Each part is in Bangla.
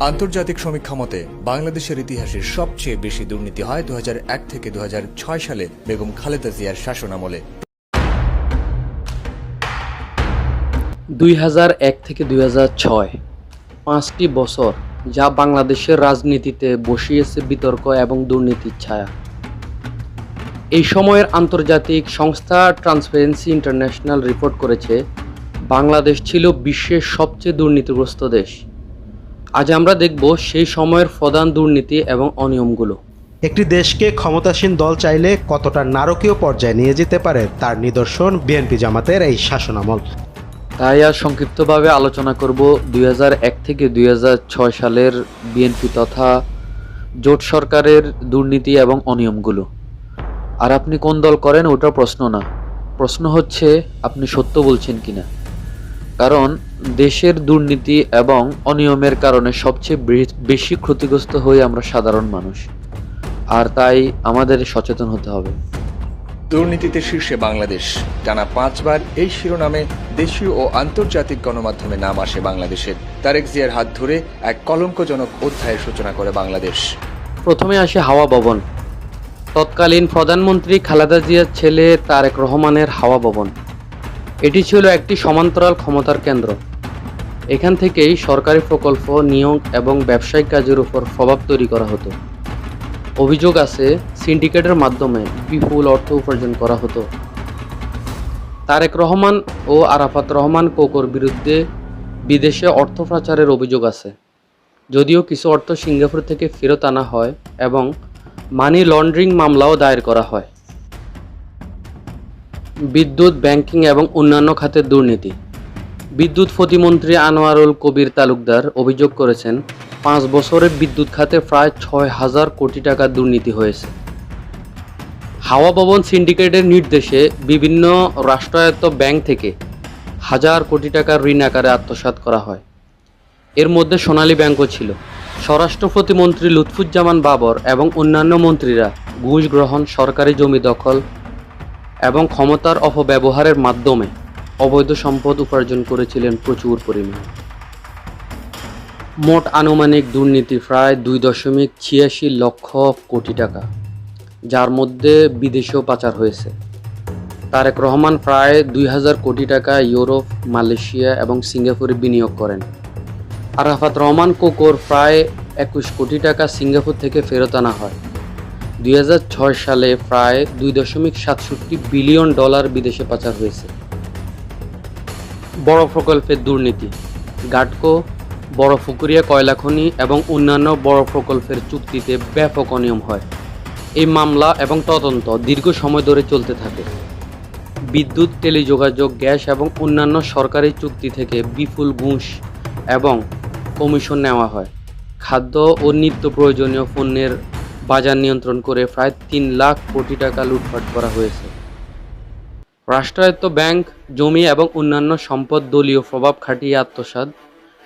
আন্তর্জাতিক সমীক্ষা মতে, বাংলাদেশের ইতিহাসে সবচেয়ে বেশি দুর্নীতি হয় দু হাজার এক থেকে দু হাজার ছয় সালে বেগম খালেদা জিয়ার শাসনামলে দুই হাজার এক থেকে দুই পাঁচটি বছর যা বাংলাদেশের রাজনীতিতে বসিয়েছে বিতর্ক এবং দুর্নীতির ছায়া। এই সময়ের আন্তর্জাতিক সংস্থা ট্রান্সপারেন্সি ইন্টারন্যাশনাল রিপোর্ট করেছে, বাংলাদেশ ছিল বিশ্বের সবচেয়ে দুর্নীতিগ্রস্ত দেশ। আজ আমরা দেখব সেই সময়ের প্রধান দুর্নীতি এবং অনিয়মগুলো। একটি দেশকে ক্ষমতাসীন দল চাইলে কতটা নারকীয় পর্যায়ে নিয়ে যেতে পারে তার নিদর্শন বিএনপি জামাতের এই শাসনামল। তাই আর সংক্ষিপ্তভাবে আলোচনা করব দুই হাজার এক থেকে দুই হাজার ছয় সালের বিএনপি তথা জোট সরকারের দুর্নীতি এবং অনিয়মগুলো। আর আপনি কোন দল করেন ওটা প্রশ্ন না। প্রশ্ন হচ্ছে আপনি সত্য বলছেন কিনা? কারণ দেশের দুর্নীতি এবং অনিয়মের কারণে সবচেয়ে বেশি ক্ষতিগ্রস্ত হই আমরা সাধারণ মানুষ। আর তাই আমাদের সচেতন হতে হবে। দুর্নীতিতে শীর্ষে বাংলাদেশ। টানা পাঁচবার এই শিরোনামে দেশীয় ও আন্তর্জাতিক গণমাধ্যমে নাম আসে বাংলাদেশের। তারেক জিয়ার হাত ধরে এক কলঙ্কজনক অধ্যায়ের সূচনা করে বাংলাদেশ। প্রথমে আসে হাওয়া ভবন। তৎকালীন প্রধানমন্ত্রী খালেদা জিয়ার ছেলে তারেক রহমানের হাওয়া ভবন। এটি ছিল একটি সমান্তরাল ক্ষমতার কেন্দ্র। এখান থেকেই সরকারি প্রকল্প, নিয়োগ এবং ব্যবসায়িক কাজের উপর প্রভাব তৈরি করা হতো। অভিযোগ আছে, সিন্ডিকেটের মাধ্যমে বিপুল অর্থ উপার্জন করা হতো। তারেক রহমান ও আরাফাত রহমান কোকোর বিরুদ্ধে বিদেশে অর্থ পাচারের অভিযোগ আছে। যদিও কিছু অর্থ সিঙ্গাপুর থেকে ফেরত আনা হয় এবং মানি লন্ড্রিং মামলাও দায়ের করা হয়। বিদ্যুৎ, ব্যাংকিং এবং অন্যান্য খাতের দুর্নীতি। বিদ্যুৎ প্রতিমন্ত্রী আনোয়ারুল কবির তালুকদার অভিযোগ করেছেন, পাঁচ বছরে বিদ্যুৎ খাতে প্রায় ছয় হাজার কোটি টাকার দুর্নীতি হয়েছে। হাওয়া ভবন সিন্ডিকেটের নির্দেশে বিভিন্ন রাষ্ট্রায়ত্ত ব্যাংক থেকে হাজার কোটি টাকার ঋণ আকারে আত্মসাৎ করা হয়। এর মধ্যে সোনালী ব্যাংকও ছিল। স্বরাষ্ট্র প্রতিমন্ত্রী লুৎফুজ্জামান বাবর এবং অন্যান্য মন্ত্রীরা ঘুষ গ্রহণ, সরকারি জমি দখল এবং ক্ষমতার অপব্যবহারের মাধ্যমে অবৈধ সম্পদ উপার্জন করেছিলেন প্রচুর পরিমাণে। মোট আনুমানিক দুর্নীতি প্রায় দুই দশমিক ছিয়াশি লক্ষ কোটি টাকা, যার মধ্যে বিদেশেও পাচার হয়েছে। তারেক রহমান প্রায় দুই হাজার কোটি টাকা ইউরোপ, মালয়েশিয়া এবং সিঙ্গাপুরে বিনিয়োগ করেন। আরাফাত রহমান কোকোর প্রায় একুশ কোটি টাকা সিঙ্গাপুর থেকে ফেরত আনা হয়। দুই হাজার ছয় সালে প্রায় দুই দশমিক সাতষট্টি বিলিয়ন ডলার বিদেশে পাচার হয়েছে। বড় প্রকল্পের দুর্নীতি, গাটকো, বড় ফুকুরিয়া কয়লা খনি এবং অন্যান্য বড় প্রকল্পের চুক্তিতে ব্যাপক অনিয়ম হয়। এই মামলা এবং তদন্ত দীর্ঘ সময় ধরে চলতে থাকে। বিদ্যুৎ, টেলিযোগাযোগ, গ্যাস এবং অন্যান্য সরকারি চুক্তি থেকে বিপুল ঘুষ এবং কমিশন নেওয়া হয়। খাদ্য ও নিত্য প্রয়োজনীয় পণ্যের বাজার নিয়ন্ত্রণ করে প্রায় তিন লাখ কোটি টাকা লুটপাট করা হয়েছে। রাষ্ট্রায়ত্ত ব্যাংক, জমি এবং অন্যান্য সম্পদ দলীয় প্রভাব খাটিয়ে আত্মসাৎ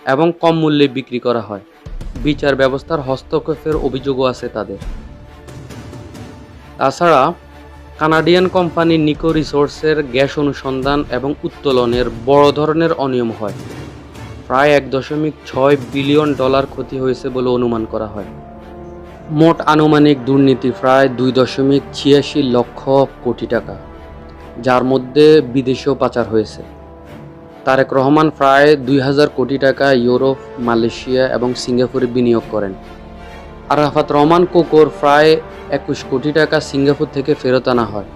এবং কম মূল্যে বিক্রি করা হয়। বিচার ব্যবস্থার হস্তক্ষেপের অভিযোগও আছে তাদের। তাছাড়া, কানাডিয়ান কোম্পানি নিকো রিসোর্সের গ্যাস অনুসন্ধান এবং উত্তোলনের বড় ধরনের অনিয়ম হয়। প্রায় এক দশমিক ছয় বিলিয়ন ডলার ক্ষতি হয়েছে বলে অনুমান করা হয়। মোট আনুমানিক দুর্নীতি প্রায় দুই দশমিক ছিয়াশি লক্ষ কোটি টাকা, যার মধ্যে বিদেশেও পাচার হয়েছে। তারেক রহমান প্রায় দুই হাজার কোটি টাকা ইউরোপ, মালয়েশিয়া এবং সিঙ্গাপুরে বিনিয়োগ করেন। আরাফাত রহমান কোকোর প্রায় একুশ কোটি টাকা সিঙ্গাপুর থেকে ফেরত আনা হয়।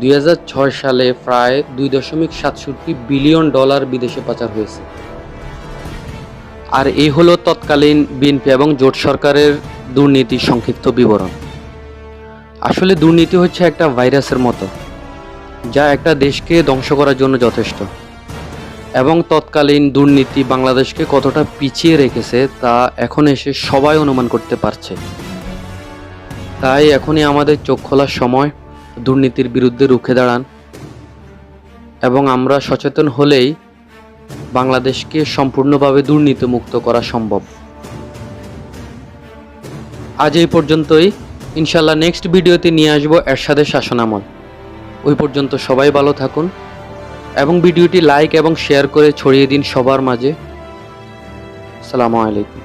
দুই হাজার ছয় সালে প্রায় দুই দশমিক সাতষট্টি বিলিয়ন ডলার বিদেশে পাচার হয়েছে। আর এই হলো তৎকালীন বিএনপি এবং জোট সরকারের দুর্নীতির সংক্ষিপ্ত বিবরণ। আসলে দুর্নীতি হচ্ছে একটা ভাইরাসের মতো, যা একটা দেশকে ধ্বংস করার জন্য যথেষ্ট। এবং তৎকালীন দুর্নীতি বাংলাদেশকে কতটা পিছিয়ে রেখেছে তা এখন এসে সবাই অনুমান করতে পারছে। তাই এখনই আমাদের চোখ খোলার সময়, দুর্নীতির বিরুদ্ধে রুখে দাঁড়ান। এবং আমরা সচেতন হলেই বাংলাদেশকে সম্পূর্ণভাবে দুর্নীতিমুক্ত করা সম্ভব। আজ এই পর্যন্তই। ইনশাল্লাহ নেক্সট ভিডিওতে নিয়ে আসব এরশাদের শাসনামল। ওই পর্যন্ত সবাই ভালো থাকুন এবং ভিডিওটি লাইক এবং শেয়ার করে ছড়িয়ে দিন সবার মাঝে। সালামু আলাইকুম।